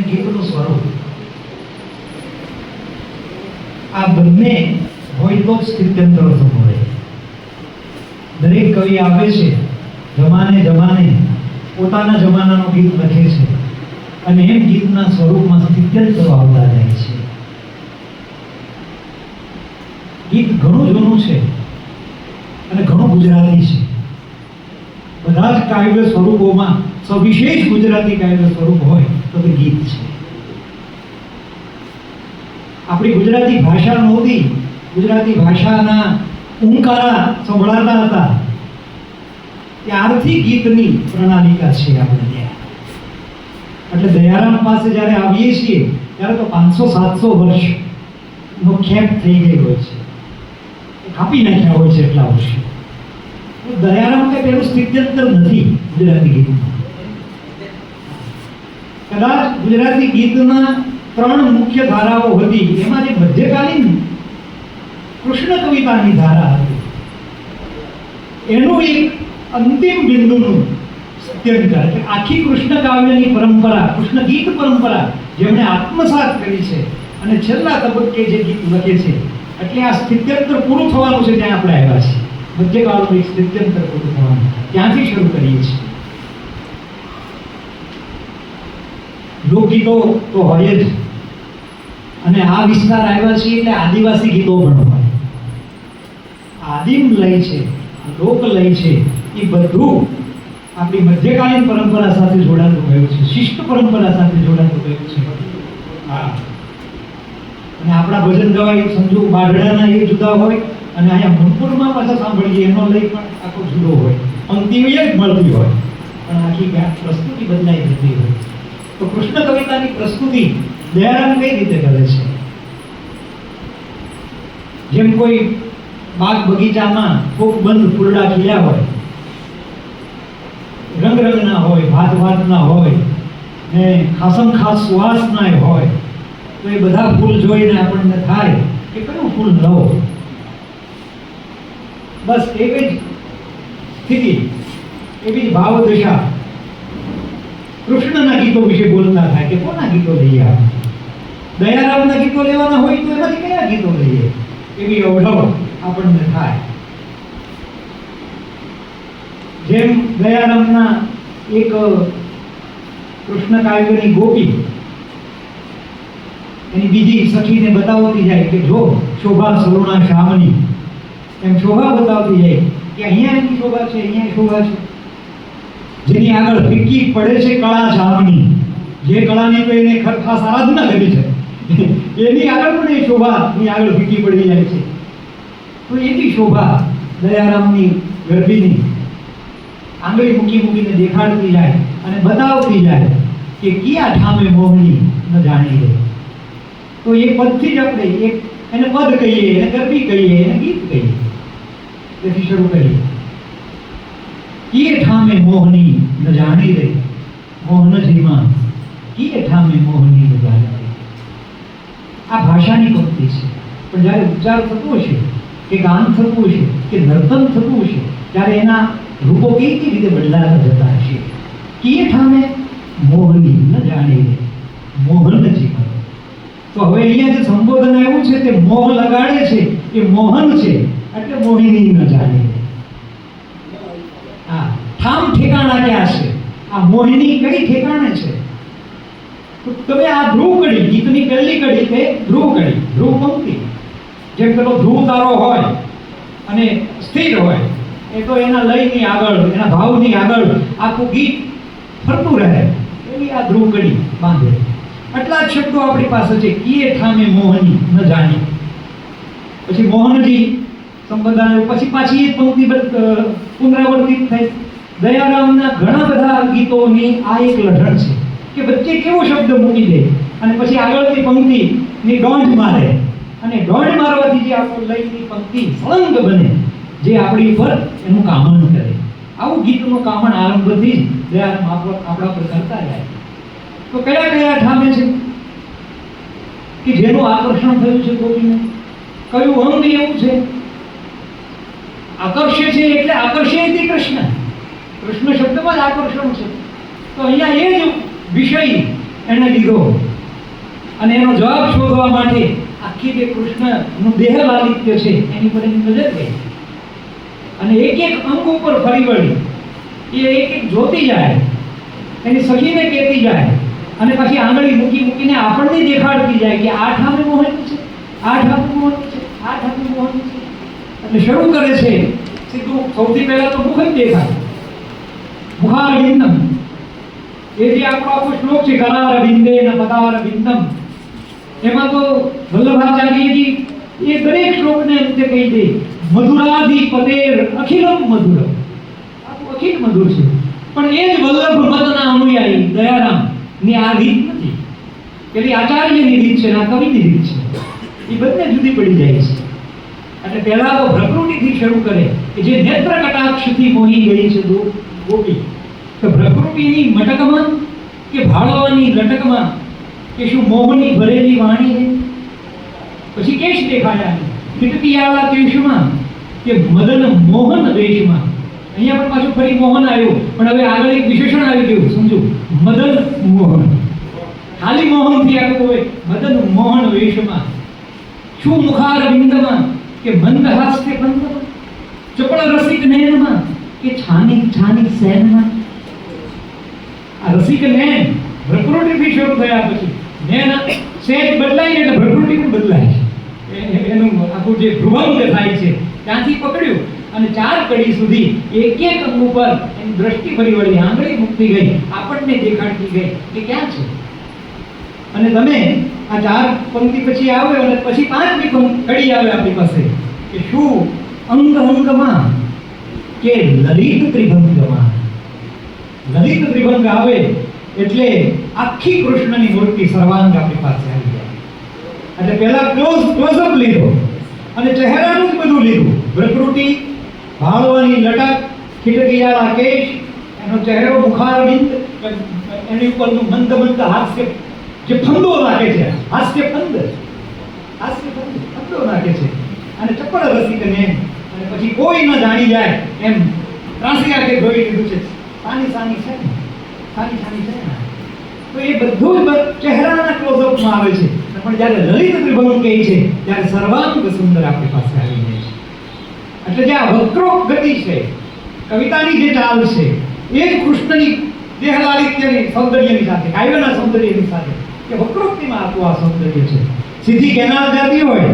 અને ગીતનું સ્વરૂપ. આ બંને હોય તો જ સ્થિત્યંતર મળે. દરેક કવિ આપે છે, જમાને જમાને પોતાના જમાનાનું ગીત લખે છે અને એમ ગીતના સ્વરૂપમાં સ્થિત્યંતરો આવતા જાય છે. ગીત ઘણું જૂનું છે અને ઘણું ગુજરાતી છે. બધા જ કાવ્ય સ્વરૂપોમાં સવિશેષ ગુજરાતી કાવ્ય સ્વરૂપ હોય. તો ગીત છે. આપણી ગુજરાતી ભાષા નહોતી. ગુજરાતી ભાષાના ઊંકારા સંભળાતા હતા. ત્યારથી ગીતની પ્રણાલિકા છે આપણે ત્યાં. એટલે દયારામ પાસે જ્યારે આવીએ છીએ, ત્યારે તો પાંચસો, સાતસો વર્ષ નો ખેપ થઈ ગયેલો છે. કાપી નાખ્યા હોય છે એટલા વર્ષો. દયારામ કે પેલું સ્થિત્યંતર નથી ગુજરાતી ગીતમાં. કદાચ ગુજરાતી ગીતના ત્રણ મુખ્ય ધારાઓ હતી. એમાં જે મધ્યકાલીન કૃષ્ણ કવિતાની ધારા હતી. એનું એક અંતિમ બિંદુનું સ્થિત્યંતર એટલે આખી કૃષ્ણ કાવ્યની પરંપરા, કૃષ્ણ ગીત પરંપરા જેમણે આત્મસાત કરી છે અને છેલ્લા તબક્કે જે ગીત લખે છે, એટલે આ સ્થિત્યંતર પૂરું થવાનું છે ત્યાં આપણે આવ્યા છીએ. મધ્યકાળનું એક સ્થિત્યંતર પૂરું થવાનું. ત્યાંથી શરૂ કરીએ છીએ. લોકગીતો તો હોય જ. અને આ વિસ્તાર આવ્યા છે એટલે આદિવાસી ગીતો પણ હોય. આદિમ લય છે, લોક લય છે, એ બધું આપણી મધ્યકાલીન પરંપરા સાથે જોડાતું ગયું છે, શિષ્ટ પરંપરા સાથે જોડાતું ગયું છે. હા. અને આપણા ભજન ગવાય સમજુ બાઢડાના એ જુદા હોય અને અહીંયા મનપુરમાં પાછા સાંભળીએ, એનો લય પણ આખો જુદો હોય. પંક્તિઓ જ મળતી હોય. પણ આખી પ્રસ્તુતિ બદલાઈ જતી હોય. તો કૃષ્ણ કવિતાની પ્રસ્તુતિ દયારામ કઈ રીતે કરે છે? જેમ કોઈ બાગ બગીચામાં ખૂબ બંધ ફૂલડા ખીલ્યા હોય રંગ રંગના હોય ભાત ભાતના હોય ને ખાસમ ખાસ સુવાસના હોય, તો એ બધા ફૂલ જોઈને આપણને થાય કે કયું ફૂલ લવો બસ એવી જ સ્થિતિ, એવી જ ભાવ દશા કૃષ્ણના ગીતો વિશે બોલતા થાય કે કોના ગીતો લઈએ આપણે દયારામના ગીતો લેવાના હોય તો એમાંથી કયા ગીતો લઈએ એવી અવઢવ આપણને થાય જેમ દયારામના એક કૃષ્ણ કાવ્યની ગોપી એની બીજી સખીને બતાવતી જાય કે જો શોભા સરુણા શ્યામની એમ શોભા બતાવતી જાય કે અહીંયા એની શોભા છે અહીંયા શોભા છે જેની આગળ ફીકી પડે છે કળા જામની જે કળાની તો એને ખાસ આરાધના કરી છે. એની આગળ પણ એ શોભાની આગળ ફીકી પડી જાય છે. તો એની શોભા દયારામની ગરબીની આંગળી મૂકી મૂકીને દેખાડતી જાય અને બતાવતી જાય કે ક્યાં ઠામે મોહની ન જાણી દે તો એ પદથી જ આપણે એક એને પદ કહીએ, એને ગરબી કહીએ, એને ગીત કહીએ. તેથી શરૂ કરીએ. કિયે ઠામે મોહની જાણી રે મોહન જીમાં કિયે ઠામે મોહની જાણી આ ભાષાની પંક્તિ છે. પણ જ્યારે ઉચ્ચાર થતો હશે, કે ગાન થતું હશે, કે નર્તન થતું હશે, ત્યારે એના રૂપો કઈ રીતે બદલાતા જતા હશે? કે ઠામે મોહની ન જાણી રે મોહન જીવન તો હવે અહીંયા જે સંબોધન આવ્યું છે તે મોહ લગાડે છે, એ મોહન છે, એટલે મોહિની ન જાણે ઠામ ઠેકાણા ક્યાં છે? આ મોહિની કઈ ઠેકાણે છે. તમે આ ધ્રુવ કડી, ગીતની પહેલી કડી તે ધ્રુવ કડી, ધ્રુવ પંક્તિ. જેમ પેલો ધ્રુવ તારો હોય અને સ્થિર હોય, એ તો એના લયની આગળ, એના ભાવની આગળ આખું ગીત ફરતું રહે. એવી આ ધ્રુવ કડી બાંધે. આટલા જ શબ્દો આપણી પાસે છે કીએ ઠામે મોહની, ન જાણી. પછી મોહનજી સંબંધ આવ્યો પછી પાછી એ પંક્તિ પુનરાવર્તિત થઈ. દયારામના ઘણા બધા ગીતોની આ એક લઢણ છે કે વચ્ચે કેવો શબ્દ મૂકી દે અને પછી આગળની પંક્તિની ડોંઢ મારે. અને ડોંઢ મારવાથી જે આપણું લયની પંક્તિ સળંગ બને, જે આપણી પર એનું કામણ કરે. આવું ગીતનું કામણ આરંભથી જ દયારામ આપણા પર કરતા જાય. તો કયા કયા ઠામે છે? કે જેનું આકર્ષણ થયું છે ગોપીને? કયું અંગ એવું છે? આકર્ષે છે એટલે આકર્ષે તે કૃષ્ણ કૃષ્ણ શબ્દમાં જ આકર્ષણ છે? તો અહીંયા એ જ વિષય એને લીધો. અને એનો જવાબ શોધવા માટે આખી જે કૃષ્ણનું દેહ લાલિત્ય છે, એની પર એની નજર ગઈ અને એક એક અંગ ઉપર ફરી વળી, એ એક એક જોતી જાય, એની સખીને કહેતી જાય, અને પછી આંગળી મૂકી મૂકીને આપણને દેખાડતી જાય કે આ ઠામે મોહનની છે, આ ઠામે મોહનની છે, આ ઠામે મોહનની છે. એટલે શરૂ કરે છે, સીધું સૌથી પહેલા તો મુખ જ દેખાય. મુખાર બિંદમ એ જે આપણો આખો શ્લોક છે કરાર બિંદે ન પદાર બિંદમ એમાં તો વલ્લભાચાર્યજી એ દરેક શ્લોકને અંતે કહી દે મધુરાધિ પદેર અખિલમ આખું અખિલ મધુર છે પણ એ જ વલ્લભ મતના અનુયાયી દયારામની આ રીત નથી પેલી આચાર્યની રીત છે આ કવિની રીત છે એ બંને જુદી પડી જાય છે એટલે પહેલા તો પ્રકૃતિથી શરૂ કરે કે જે નેત્ર કટાક્ષથી મોહી ગઈ છે ગો- ગોપી તો પ્રકૃતિની મટકમાં કે ભાળવાની લટકમાં? કે શું મોહની ભરેલી વાણી છે? પછી કેશ દેખાયા કીટકિયાળા કેશમાં કે મદન મોહન વેશમાં અહીંયા પણ પાછું ફરી મોહન આવ્યું. પણ હવે આગળ એક વિશેષણ આવી ગયું, સમજો. મદન મોહન. ખાલી મોહનથી આખું હોય મદન મોહન વેશમાં. શું મુખાર બિંદમાં કે મંદ હાસ્ય બંધમાં ચપળ રસિક નયનમાં કે છાની છાની સૈનમાં આ રસિક નયન પ્રકૃતિથી શરૂ થયા પછી. નયન સહેજ બદલાય એટલે પ્રકૃતિ પણ બદલાય છે. એનું આખું જે ભ્રુવંગ થાય છે, ત્યાંથી પકડ્યું અને ચાર કડી સુધી એક એક અંગ ઉપર એની દ્રષ્ટિ ફરી વળી આંગળી મૂકતી ગઈ, આપણને દેખાડતી ગઈ. કે ક્યાં છે? અને તમે આ ચાર પંક્તિ પછી આવે અને પછી પાંચમી કડી આવે આપણી પાસે, કે શું અંગ અંગમાં કે લલિત ત્રિભંગમાં. લલિત ત્રિભંગ આવે એટલે આખી કૃષ્ણની મૂર્તિ સર્વાંગ આપણી પાસે આવી જાય. એટલે પહેલા ક્લોઝ ક્લોઝઅપ લીધો અને ચહેરાનું બધું લીધું. પ્રકૃતિ ભાળવાની લટક ખીટકિયાળા કેશ, એનો ચહેરો મુખારબિંદ એની ઉપરનું મંદ મંદ હાસ્ય, જે ફંદો નાખે છે. હાસ્ય ફંદ. હાસ્ય ફંદ, ફંદો નાખે છે. અને ચપળ રસી ને અને પછી કોઈ ન જાણી જાય એમ ત્રાસી આંખે જોઈ લીધું છે. સાની સાની છે. સાની સાની છે. તો એ બધું જ ચહેરાના ક્લોઝઅપમાં આવે છે. પણ જ્યારે લલિત ત્રિભુવન કહે છે, ત્યારે સર્વાંગ સુંદર આપણી પાસે આવી જાય છે. એટલે જે આ વક્રોક ગતિ છે, કવિતાની જે ચાલ છે, એ જ કૃષ્ણની દેહલાલિત્યની સૌંદર્યની સાથે, કાવ્યના સૌંદર્યની સાથે, કે વક્રોક્તિમાં આપવું આ સૌંદર્ય છે. સીધી કેનાલ જતી હોય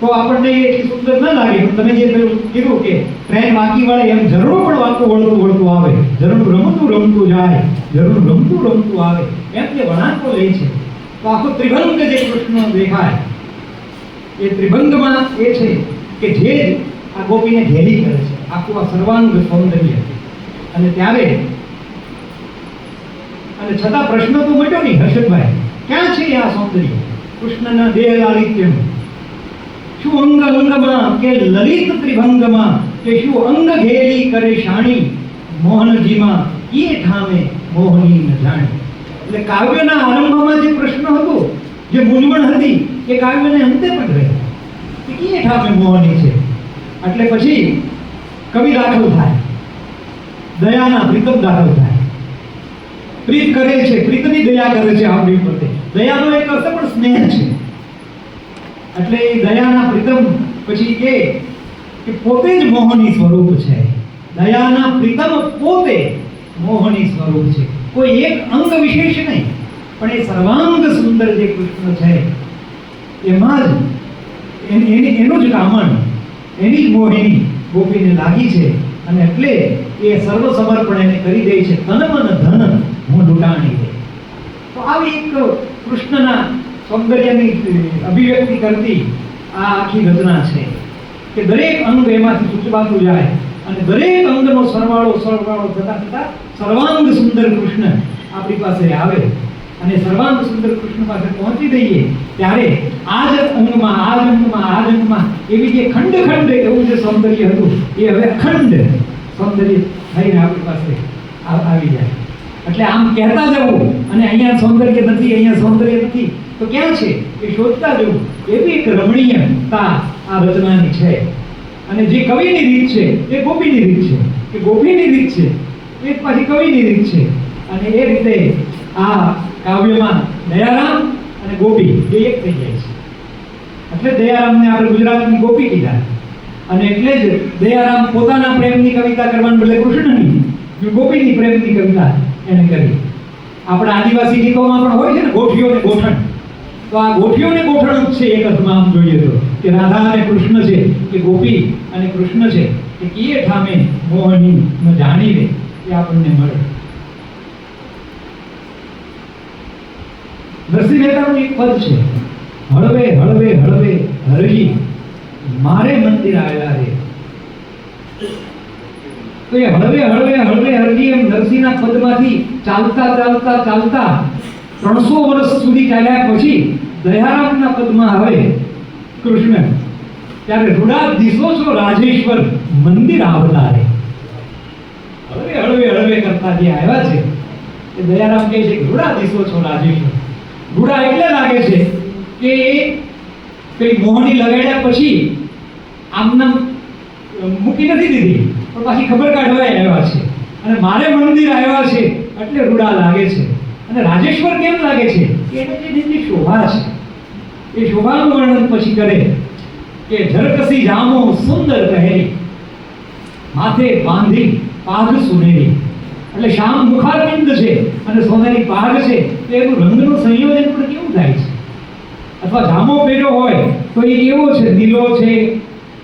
તો આપણને એટલી સુંદર ન લાગે. પણ તમે જે કીધું કે ટ્રેન વાંકી વાળે એમ જરૂર પણ વાંકું, વળતું વળતું આવે. જરૂર રમતું રમતું જાય. જરૂર રમતું રમતું આવે. એમ જે વળાંકો લે છે. તો આખો ત્રિભંગ જે કૃષ્ણ દેખાય, એ ત્રિભંગમાં એ છે કે જે આ ગોપીને ઘેરી કરે છે. આખું આ સર્વાંગ સૌંદર્ય. અને ત્યારે અને છતાં પ્રશ્ન તો મટ્યો નહીં, હર્ષદભાઈ. ક્યાં છે આ સૌંદર્ય? કૃષ્ણના દેહ લાલિત્યનું શું અંગ અંગમાં કે લલિત ત્રિભંગમાં કે શું અંગ ઘેરી કરે શાણી, મોહનજીમાં એ ઠામે મોહની ન જાણી. એટલે કાવ્યના આરંભમાં જે પ્રશ્ન હતો, જે મૂંઝવણ હતી, એ કાવ્યને અંતે પણ રહે. કે કીએ ઠામે મોહની છે. એટલે પછી કવિ દાખલ થાય. દયાના પ્રીતમ દાખલ થાય. પ્રીત કરે છે, પ્રીતની દયા કરે છે આપણી પ્રત્યે દયાનો એક અર્થ પણ સ્નેહ છે. એટલે એ દયાના પ્રીતમ પછી એ કે પોતે જ મોહની સ્વરૂપ છે. દયાના પ્રીતમ પોતે મોહની સ્વરૂપ છે. કોઈ એક અંગ વિશેષ નહીં, પણ એ સર્વાંગ સુંદર જે કૃષ્ણ છે, એમાં જ એન- એની જ કામણ એની જ મોહિની ગોપીને લાગી છે. અને એટલે એ સર્વ સમર્પણ એને કરી દે છે. તન મન ધન હું લૂંટાણી દે. તો આવી એક કૃષ્ણના સૌંદર્યની અભિવ્યક્તિ કરતી આ આખી રચના છે કે દરેક અંગ એમાંથી સૂચવાતું જાય અને દરેક અંગનો સરવાળો સરવાળો થતા થતાં સર્વાંગ સુંદર કૃષ્ણ આપણી પાસે આવે અને સર્વાંગ સુંદર કૃષ્ણ પાસે પહોંચી દઈએ ત્યારે આ જ અંગમાં આ જ અંગમાં આ જ અંગમાં એવી જે ખંડ ખંડ એવું જે સૌંદર્ય હતું, એ હવે અખંડ સૌંદર્ય થઈને આપણી પાસે આવી જાય. એટલે આમ કહેતા જવું અને અહીંયા સૌંદર્ય નથી, અહીંયા સૌંદર્ય નથી. તો ક્યાં છે? એ શોધતા જવું એવી એક રમણીયતા આ રચનાની છે. અને જે કવિની રીત છે, એ ગોપીની રીત છે. એ ગોપીની રીત છે, એ પછી કવિની રીત છે. અને એ રીતે આ કાવ્યમાં દયારામ અને ગોપી એ એક થઈ જાય છે. એટલે દયારામને આપણે ગુજરાતની ગોપી કીધા. અને એટલે જ દયારામ પોતાના પ્રેમની કવિતા કરવાને બદલે કૃષ્ણની ગોપીની પ્રેમની કવિતા એને કરી. આપણા આદિવાસી ગીતોમાં પણ હોય છે ને, ગોઠીઓ ને ગોઠણ. તો આ ગોઠીઓ ને ગોઠણ છે, એક અર્થમાં આમ જોઈએ તો. કે રાધા અને કૃષ્ણ છે, કે ગોપી અને કૃષ્ણ છે, કે કીએ ઠામે મોહની જાણીને એ આપણને મળે. નરસિંહ મહેતાનું એક પદ છે, હળવે હળવે હળવે, હરજી, મારે મંદિર આવેલા રે. તો એ હળવે હળવે હળવે, હરજી એમ નરસિંહના પદમાંથી ચાલતા ચાલતા ચાલતા ત્રણસો વર્ષ સુધી ચાલ્યા પછી દયારામના પદમાં આવે કૃષ્ણ, ત્યારે રૂડા દિશો છો રાજેશ્વર મંદિર આવતા રે હળવે હળવે કરતા જે આવ્યા છે, એ દયારામ કહે છે, રૂડા દિશો છો રાજેશ્વર. રૂડા એટલે લાગે છે કે પેલી મોહની લગાડ્યા પછી આમના મૂકી નથી દીધી, પણ પાછી ખબર કાઢવા આવ્યા છે. અને મારે મંદિર આવ્યા છે એટલે રૂડા લાગે છે. અને રાજેશ્વર કેમ લાગે છે? એને જે શોભા છે. એ શોભાનું વર્ણન પછી કરે કે ઝરકસી જામો સુંદર પહેરી, માથે બાંધી પાઘ સુનેરી. એટલે શામ મુખારબિંદ છે અને સોનેરી પાઘ છે, તો એનું રંગનું સંયોજન પણ કેવું થાય છે? અથવા જામો પહેર્યો હોય, તો એ કેવો છે? નીલો છે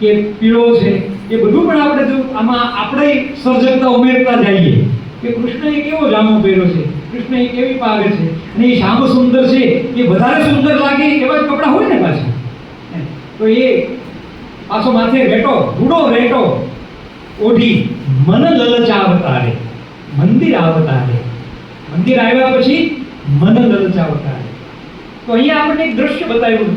કે પીળો છે? એ બધું પણ આપણે જો આમાં આપણે સર્જકતા ઉમેરતા જઈએ, કે કૃષ્ણએ કેવો જામો પહેર્યો છે? કૃષ્ણ એ કેવી પાવે છે? અને એ શામ સુંદર છે, એ વધારે સુંદર લાગે એવા જ કપડાં હોય ને પાછા. તો એ પાછો માથે રેટો, રૂડો રેટો. ઓઢી, મન લલચા રે મંદિર આવતા રે મંદિર આવ્યા પછી મન લલચા અવતારે તો અહીંયા આપણને એક દ્રશ્ય બતાવ્યું.